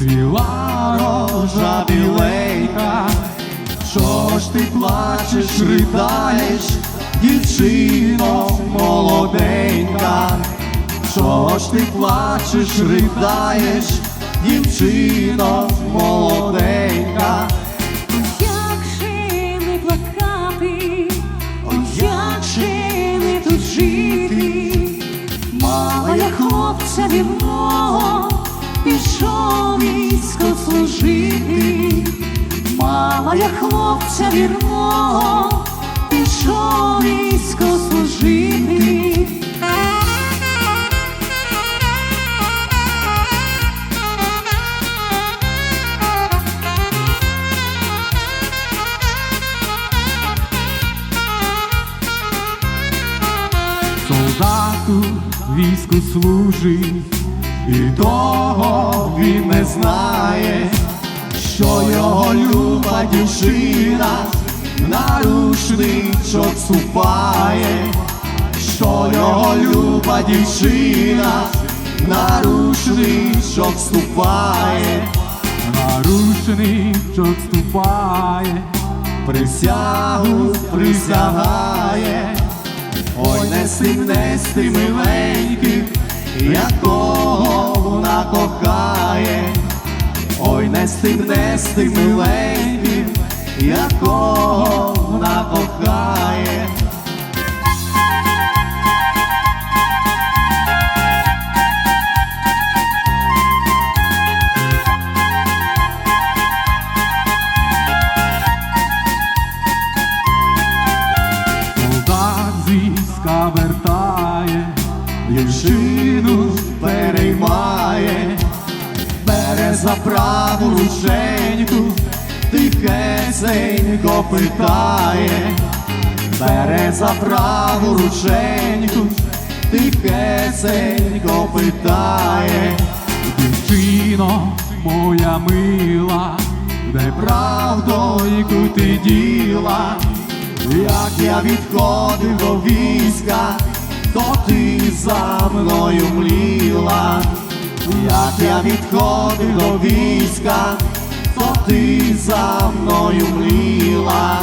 цвіла рожа біленька, що ж ти плачеш, ритаєш, дівчино молоденька, що ж ти плачеш, ридаєш, дівчино молоденька. Жити, мама, я хлопця вівного пішов військо служити, мала я хлопця вірного, пішов військо служити. солдату війську служить, і того він не знає, що його люба дівчина на рушничок ступає, що його люба дівчина на рушничок ступає, на рушничок ступає, присягу присягає. Ой, нести, нести миленький, якого вона кохає, ой, нести, нести миленький, якого вона кохає. Переймає, бере за праву рученьку, тихесенько питає, бере за праву рученьку, тихесенько питає, дівчино моя мила, де правдою ти діла. Як я відходив до війська, то ти за мною мліла, як я відходив до війська, то ти за мною мліла.